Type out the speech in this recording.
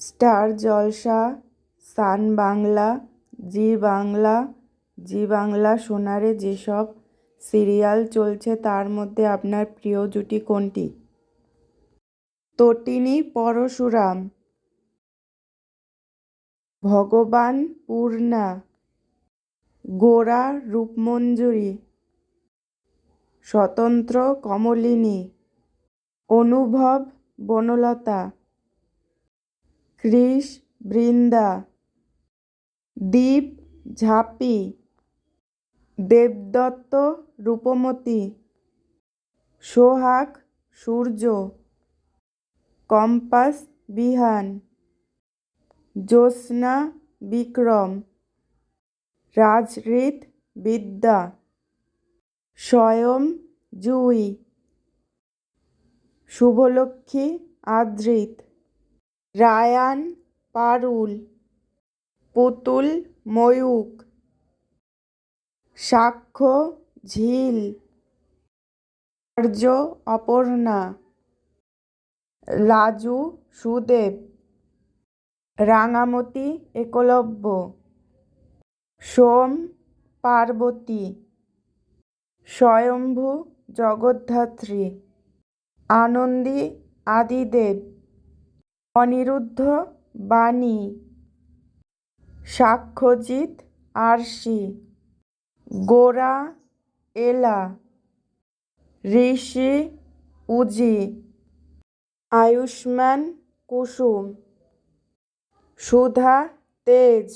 Star Jalsha, Sun Bangla, Zee Bangla Zee Bangla সোনারে যেসব serial চলছে তার মধ্যে আপনার প্রিয় জুটি কোনটি? তটিনী পরশুরাম, ভগবান পূর্ণা, গোরা রূপমঞ্জুরি, স্বতন্ত্র কমলিনী, অনুভব বনলতা। কৃষ বৃন্দা দীপ ঝাঁপি দেবদত্ত রূপমতী, সোহাগ সূর্য, কম্পাস বিহান, জ্যোৎস্না বিক্রম রাজহৃদ বিদ্যা, স্বয়ং জুই, শুভলক্ষ্মী আদৃত রায়ান পারুল, পুতুল ময়ূক সাক্ষ্য ঝিল, আর্য অপর্ণা, রাজু সুদেব, রাঙামতি একলব্য, সোম পার্বতী, স্বয়ম্ভু জগদ্ধাত্রী, আনন্দী আদিদেব। অনিরুদ্ধ বাণী। সাক্ষ্যজিৎ আরশি। গোরা এলা। ঋষি উজি। আয়ুষ্মান কুসুম। সুধা তেজ।